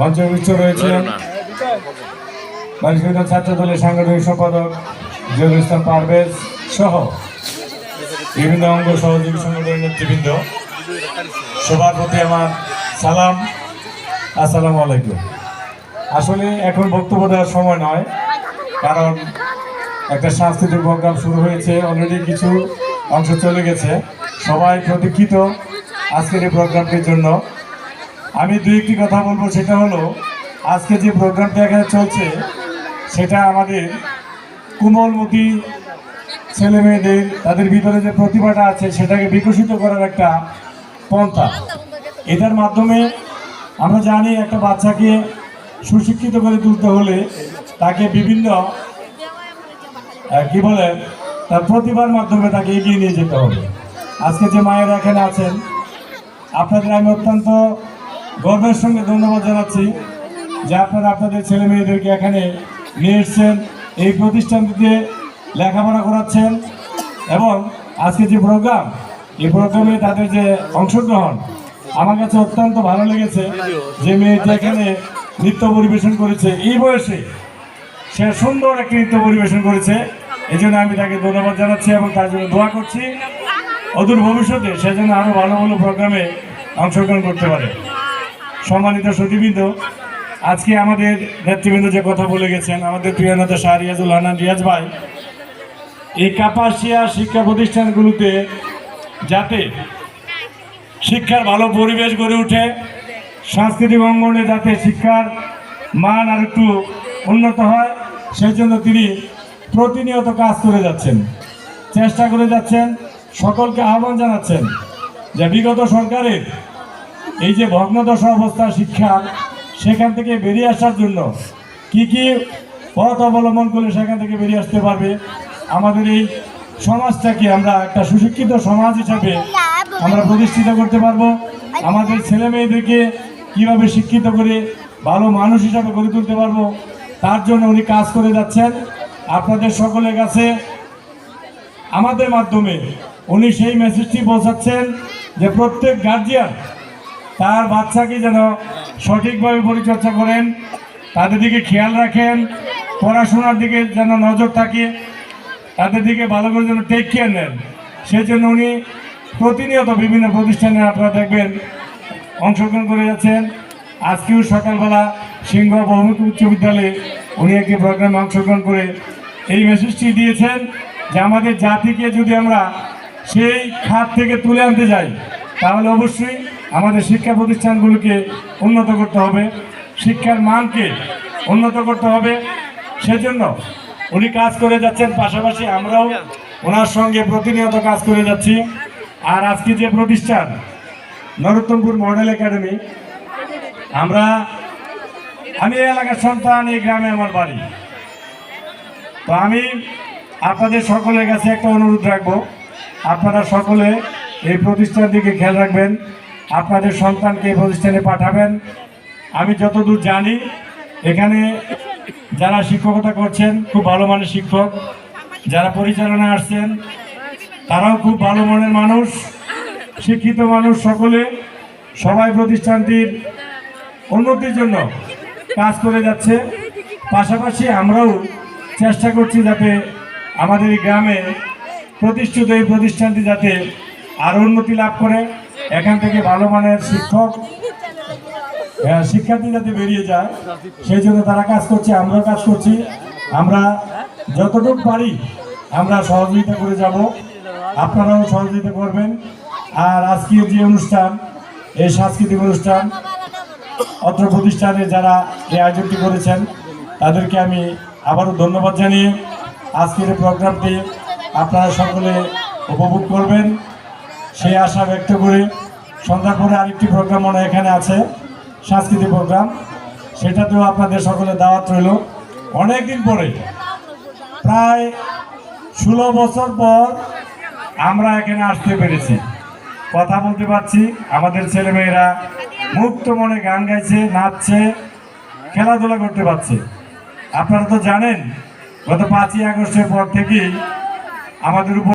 মঞ্চে উচ্চ রয়েছেন বালিশবিদ্যা ছাত্র দলের সাংগঠনিক সম্পাদক জহুর ইসলাম পারভেজ সহ বিভিন্ন অঙ্গ সহযোগী সংগঠনের নেতৃবৃন্দ। সবার প্রতি আমার সালাম। আসসালামু আলাইকুম। আসলে এখন বক্তব্য দেওয়ার সময় নয় কারণ একটা সাংস্কৃতিক প্রোগ্রাম শুরু হয়েছে অলরেডি কিছু অংশ চলে গেছে। সবাই প্রতীক্ষিত আজকের এই প্রোগ্রামটির জন্য। আমি দুই একটি কথা বলব, সেটা হলো, আজকে যে প্রোগ্রামটা এখানে চলছে, সেটা আমাদের কোমলমতি ছেলে মেয়েদের, তাদের ভিতরে যে প্রতিভাটা আছে, সেটাকে বিকশিত করার একটা পন্থা। এটার মাধ্যমে আমরা জানি একটা বাচ্চাকে সুশিক্ষিত করে তুলতে হলে তাকে বিভিন্ন কি বলে, তার প্রতিভার মাধ্যমে তাকে এগিয়ে নিয়ে যেতে হবে। আজকে যে মায়েরা এখানে আছেন, আপনাদের আমি অত্যন্ত গর্বের সঙ্গে ধন্যবাদ জানাচ্ছি যে আপনারা আপনাদের ছেলে মেয়েদেরকে এখানে নিয়ে এসছেন, এই প্রতিষ্ঠানটিতে লেখাপড়া করাচ্ছেন এবং আজকে যে প্রোগ্রাম, এই প্রোগ্রামে তাদের যে অংশগ্রহণ, আমার কাছে অত্যন্ত ভালো লেগেছে যে মেয়েটি এখানে নৃত্য পরিবেশন করেছে। এই বয়সে সে সুন্দর একটি নৃত্য পরিবেশন করেছে। এই জন্য আমি তাকে ধন্যবাদ জানাচ্ছি এবং তার জন্য দোয়া করছি। অদূর ভবিষ্যতে সে যেন আরও ভালো ভালো প্রোগ্রামে অংশগ্রহণ করতে পারে। সম্মানিত সতীবৃন্দ, আজকে আমাদের নেতৃবৃন্দ যে কথা বলে গেছেন, আমাদের প্রিয় নেতা শাহ রিয়াজুল হানান রিয়াজ ভাই, এই কাপাসিয়া শিক্ষা প্রতিষ্ঠানগুলোতে যাতে শিক্ষার ভালো পরিবেশ গড়ে ওঠে, সাংস্কৃতিক অঙ্গনে যাতে শিক্ষার মান আর একটু উন্নত হয়, সেই জন্য তিনি প্রতিনিয়ত কাজ করে যাচ্ছেন, চেষ্টা করে যাচ্ছেন, সকলকে আহ্বান জানাচ্ছেন যে বিগত সরকারের এই যে ভগ্নদশা অবস্থা শিক্ষা, সেখান থেকে বেরিয়ে আসার জন্য কি কি পথ অবলম্বন করলে সেখান থেকে বেরিয়ে আসতে পারবে? আমাদের এই সমাজটাকে আমরা একটা সুশিক্ষিত সমাজ হিসাবে আমরা প্রতিষ্ঠিত করতে পারব। আমাদের ছেলে মেয়েদেরকে কীভাবে শিক্ষিত করে ভালো মানুষ হিসাবে গড়ে তুলতে পারব, তার জন্য উনি কাজ করে যাচ্ছেন। আপনাদের সকলের কাছে আমাদের মাধ্যমে উনি সেই মেসেজটি পৌঁছাচ্ছেন যে প্রত্যেক গার্জিয়ান তার বাচ্চাকে যেন সঠিকভাবে পরিচর্যা করেন, তাদের দিকে খেয়াল রাখেন, পড়াশোনার দিকে যেন নজর থাকে, তাদের দিকে ভালো করে যেন টেক কেয়ার নেন। সেই জন্য উনি প্রতিনিয়ত বিভিন্ন প্রতিষ্ঠানে আপনারা দেখবেন অংশগ্রহণ করে যাচ্ছেন। আজকেও সকালবেলা সিংহ বহুমুখী উচ্চ বিদ্যালয়ে উনি একটি প্রোগ্রামে অংশগ্রহণ করে এই মেসেজটি দিয়েছেন যে আমাদের জাতিকে যদি আমরা সেই খাত থেকে তুলে আনতে যাই, তাহলে অবশ্যই আমাদের শিক্ষা প্রতিষ্ঠানগুলোকে উন্নত করতে হবে। শিক্ষার মানকে উন্নত করতে হবে। সেজন্য উনি কাজ করে যাচ্ছেন, পাশাপাশি আমরাও ওনার সঙ্গে প্রতিনিয়ত কাজ করে যাচ্ছি। আর আজকে যে প্রতিষ্ঠান, নরোত্তমপুর মডেল একাডেমি, আমরা, আমি এই এলাকার সন্তান, এই গ্রামে আমার বাড়ি। তো আমি আপনাদের সকলের কাছে একটা অনুরোধ রাখব। আপনারা সকলে এই প্রতিষ্ঠানের দিকে খেয়াল রাখবেন। আপনাদের সন্তানকে এই প্রতিষ্ঠানে পাঠাবেন। আমি যতদূর জানি, এখানে যারা শিক্ষকতা করছেন, খুব ভালো মানের শিক্ষক, যারা পরিচালনায় আসছেন, তারাও খুব ভালো মনের মানুষ, শিক্ষিত মানুষ সকলে সবাই প্রতিষ্ঠানটির উন্নতির জন্য কাজ করে যাচ্ছে। পাশাপাশি আমরাও চেষ্টা করছি যাতে আমাদের গ্রামে প্রতিষ্ঠিত এই প্রতিষ্ঠানটি যাতে আরও উন্নতি লাভ করে। এখান থেকে ভালো মানের শিক্ষক আহ, শিক্ষার্থী যাতে বেরিয়ে যায় সেই জন্য তারা কাজ করছে আমরাও কাজ করছি। আমরা যতটুকু পারি আমরা সহযোগিতা করে যাব। আপনারাও সহযোগিতা করবেন। আর আজকের যে অনুষ্ঠান এই সাংস্কৃতিক অনুষ্ঠান অত্র প্রতিষ্ঠানে যারা এই আয়োজনটি করেছেন তাদেরকে আমি আবারও ধন্যবাদ জানিয়ে আজকের প্রোগ্রামটি আপনারা সকলে উপভোগ করবেন। সেই আশা ব্যক্ত করে সন্ধ্যার পরে আরেকটি প্রোগ্রাম মনে এখানে আছে, সাংস্কৃতিক প্রোগ্রাম সেটাতেও আপনাদের সকলে দাওয়াত রইল। অনেকদিন পরে, প্রায় ষোলো বছর পর আমরা এখানে আসতে পেরেছি। কথা বলতে পারছি, আমাদের ছেলেমেয়েরা মুক্ত মনে গান গাইছে, নাচছে, খেলাধুলা করতে পারছে। আপনারা তো জানেন, গত পাঁচই আগস্টের পর থেকেই আমাদের উপর